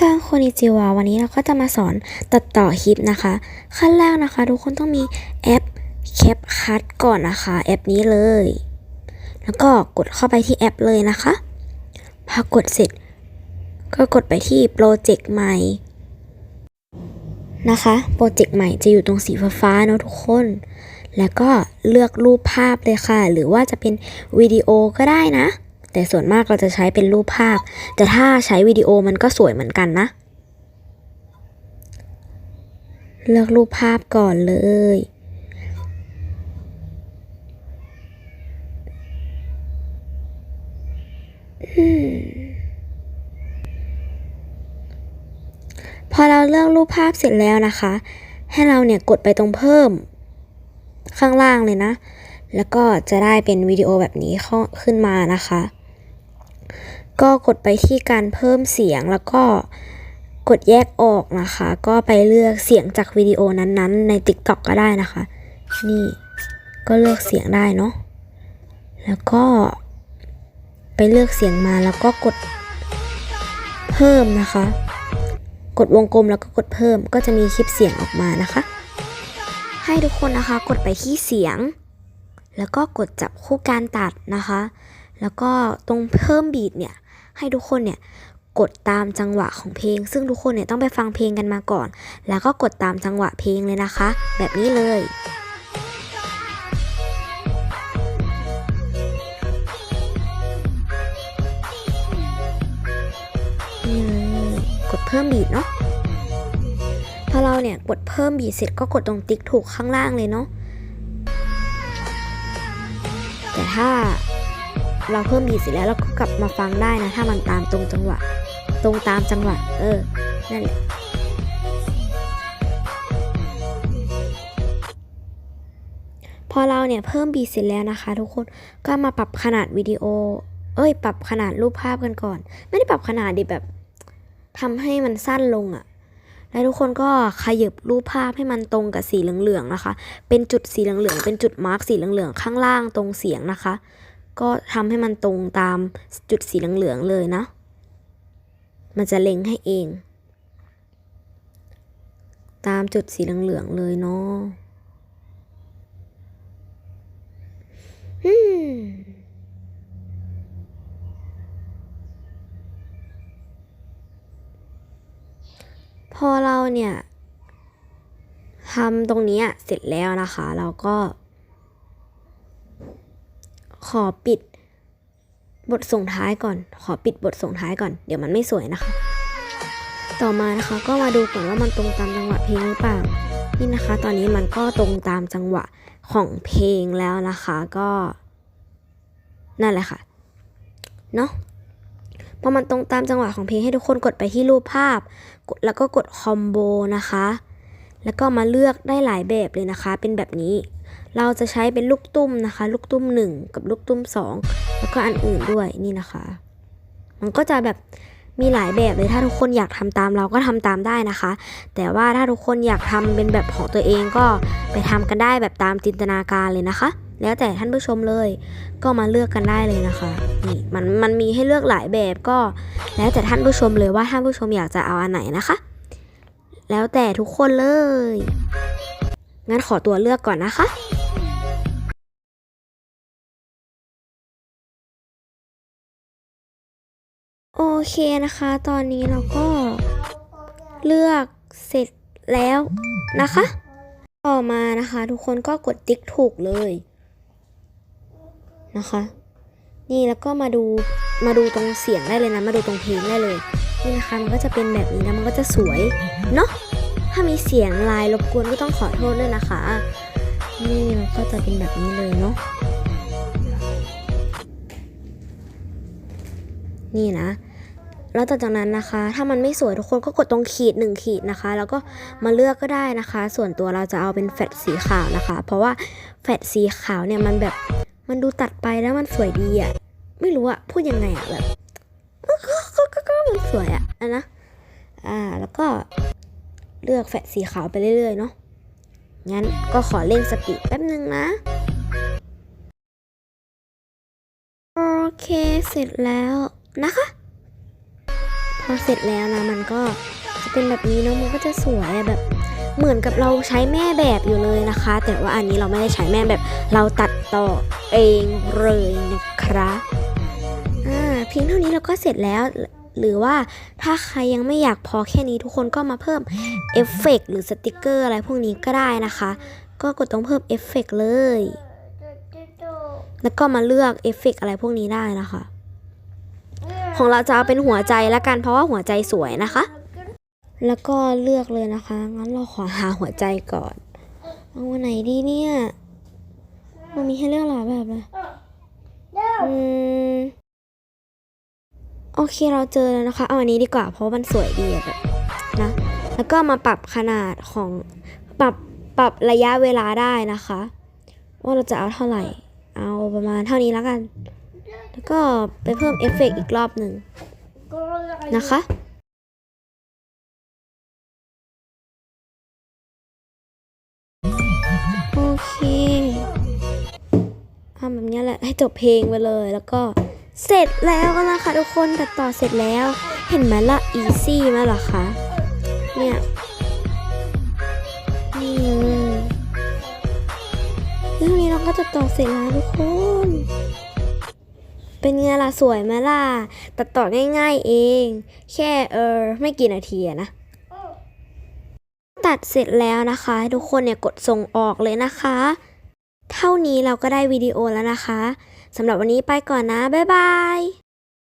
สร้างโคนิจิวาวันนี้เราก็จะมาสอนตัดต่อคลิปนะคะ ขั้นแรกนะคะ ทุกคนต้องมีแอป CapCut ก่อนนะคะ แอปนี้เลย แล้วก็กดเข้าไปที่แอปเลยนะคะ พอกดเสร็จ ก็กดไปที่โปรเจกต์ใหม่นะคะโปรเจกต์ใหม่จะอยู่ตรงสีฟ้าๆเนอะทุกคน แล้วก็เลือกรูปภาพเลยค่ะ หรือว่าจะเป็นวิดีโอก็ได้นะ แต่ส่วนมากเราจะใช้เป็นรูปภาพ แต่ถ้าใช้วิดีโอมันก็สวยเหมือนกันนะ เลือกรูปภาพก่อนเลยอพอเราเลือกรูปภาพเสร็จแล้วนะคะ ให้เราเนี่ยกดไปตรงเพิ่ม ข้างล่างเลยนะแล้วก็จะได้เป็นวิดีโอแบบนี้ขึ้นมานะคะ ก็กดไปที่การเพิ่มเสียงแล้วก็กดแยกออกนะคะ ก็ไปเลือกเสียงจากวิดีโอนั้นๆ ใน TikTok ก็ได้นะคะ นี่ก็เลือกเสียงได้เนาะแล้วก็ไปเลือกเสียงมาแล้วก็กดเพิ่มนะคะ กดวงกลมแล้วก็กดเพิ่มก็จะมีคลิปเสียงออกมานะคะ ให้ทุกคนนะคะกดไปที่เสียง แล้วก็กดจับคู่การตัดนะคะ แล้วก็ตรงเพิ่มบีทเนี่ยให้ทุกคนเนี่ยกดตามจังหวะของเพลง ซึ่งทุกคนเนี่ยต้องไปฟังเพลงกันมาก่อน แล้วก็กดตามจังหวะเพลงเลยนะคะ แบบนี้เลยนี่เลยกดเพิ่มบีทเนาะพอเราเนี่ยกดเพิ่มบีทเสร็จก็กดตรงติ๊กถูกข้างล่างเลยเนาะแต่ถ้า เราเพิ่มบีเสร็จแล้วเราก็กลับมาฟังได้นะ ถ้ามันตามตรงจังหวะ ตรงตามจังหวะ เออ นั่นแหละพอเราเนี่ยเพิ่มบีเสร็จแล้วนะคะ ทุกคนก็มาปรับขนาดวิดีโอ เอ้ย ปรับขนาดรูปภาพกันก่อน ไม่ได้ปรับขนาดดิแบบทำให้มันสั้นลงอะแล้วทุกคนก็ขยับรูปภาพให้มันตรงกับสีเหลืองๆนะคะ เป็นจุดสีเหลืองๆ เป็นจุดมาร์กสีเหลืองๆ ข้างล่างตรงเสียงนะคะ ก็ทำให้มันตรงตามจุดสีเหลืองๆเลยนะ มันจะเล็งให้เอง ตามจุดสีเหลืองๆเลยเนาะพอเราเนี่ยทำตรงนี้เสร็จแล้วนะคะ เราก็ ขอปิด บทส่งท้ายก่อน ขอปิดบทส่งท้ายก่อน เดี๋ยวมันไม่สวยนะคะ ต่อมานะคะก็มาดูก่อนว่ามันตรงตามจังหวะเพลงหรือเปล่า นี่นะคะ ตอนนี้มันก็ตรงตามจังหวะของเพลงแล้วนะคะก็ นั่นแหละค่ะเนาะพอมันตรงตามจังหวะของเพลงให้ทุกคนกดไปที่รูปภาพ แล้วก็กดคอมโบนะคะ แล้วก็มาเลือกได้หลายแบบเลยนะคะ เป็นแบบนี้ เราจะใช้เป็นลูกตุ้มนะคะ ลูกตุ้ม 1 กับลูกตุ้ม 2 แล้วก็อันอื่นด้วยนี่นะคะ มันก็จะแบบมีหลายแบบเลยถ้าทุกคนอยากทำตามเราก็ทำตามได้นะคะ แต่ว่าถ้าทุกคนอยากทำเป็นแบบของตัวเองก็ไปทำกันได้แบบตามจินตนาการเลยนะคะ แล้วแต่ท่านผู้ชมเลย ก็มาเลือกกันได้เลยนะคะนี่มันมันมีให้เลือกหลายแบบก็ แล้วแต่ท่านผู้ชมเลยว่าท่านผู้ชมอยากจะเอาอันไหนนะคะ แล้วแต่ทุกคนเลย งั้นขอตัวเลือกก่อนนะคะโอเคนะคะ ตอนนี้เราก็เลือกเสร็จแล้วนะคะ ต่อมานะคะ ทุกคนก็กดติ๊กถูกเลยนะคะ นี่แล้วก็มาดูมาดูตรงเสียงได้เลยนะ มาดูตรงเพลงได้เลย นี่นะคะมันก็จะเป็นแบบนี้นะมันก็จะสวยเนาะ ถ้ามีเสียงลายรบกวนก็ต้องขอโทษด้วยนะคะ นี่มันก็จะเป็นแบบนี้เลยเนาะ นี่นะ แล้วต่อจากนั้นนะคะ ถ้ามันไม่สวยทุกคนก็กดตรงขีดหนึ่งขีดนะคะ แล้วก็มาเลือกก็ได้นะคะ ส่วนตัวเราจะเอาเป็นแฟตสีขาวนะคะ เพราะว่าแฟตสีขาวเนี่ยมันแบบมันดูตัดไปแล้วมันสวยดีอะไม่รู้อะพูดยังไงอะแบบก็ก็ก็ก็มันสวยอะอะนะ อ่า แล้วก็ เลือกแฟตสีขาวไปเรื่อยๆเนาะ งั้นก็ขอเร่งสปีดแป๊บนึงนะ โอเคเสร็จแล้วนะคะ พอเสร็จแล้วนะมันก็จะเป็นแบบนี้เนาะมันก็จะสวยอะแบบเหมือนกับเราใช้แม่แบบอยู่เลยนะคะ แต่ว่าอันนี้เราไม่ได้ใช้แม่แบบ เราตัดต่อเองเลยนะครับอ่าเพียงเท่านี้เราก็เสร็จแล้ว หรือว่าถ้าใครยังไม่อยากพอแค่นี้ทุกคนก็มาเพิ่มเอฟเฟกต์หรือสติกเกอร์อะไรพวกนี้ก็ได้นะคะ ก็กดต้องเพิ่มเอฟเฟกต์เลย แล้วก็มาเลือกเอฟเฟกต์อะไรพวกนี้ได้นะคะ ของเราจะเอาเป็นหัวใจละกันเพราะว่าหัวใจสวยนะคะ แล้วก็เลือกเลยนะคะ งั้นเราขอหาหัวใจก่อน เอาวันไหนดีเนี่ย มันมีให้เลือกหลายแบบเลย อืม โอเคเราเจอแล้วนะคะ เอาอันนี้ดีกว่าเพราะมันสวยดีอะแบบนะแล้วก็มาปรับขนาดของปรับปรับระยะเวลาได้นะคะ ว่าเราจะเอาเท่าไหร่ เอาประมาณเท่านี้แล้วกัน แล้วก็ไปเพิ่มเอฟเฟกต์อีกรอบหนึ่งนะคะโอเคทำแบบนี้แหละให้จบเพลงไปเลยแล้วก็ เสร็จแล้วนะคะทุกคนตัดต่อเสร็จแล้ว เห็นไหมล่ะอีซี่ไหมล่ะคะเนี่ยนี่เลยเรื่องนี้เราก็จะต่อเสร็จแล้วทุกคน เป็นไงล่ะสวยไหมล่ะตัดต่อง่าย ๆ เอง แค่เออไม่กี่นาทีนะตัดเสร็จแล้วนะคะทุกคนเนี่ยกดส่งออกเลยนะคะ เท่านี้เราก็ได้วิดีโอแล้วนะคะ สำหรับวันนี้ไปก่อนนะ บ๊ายบาย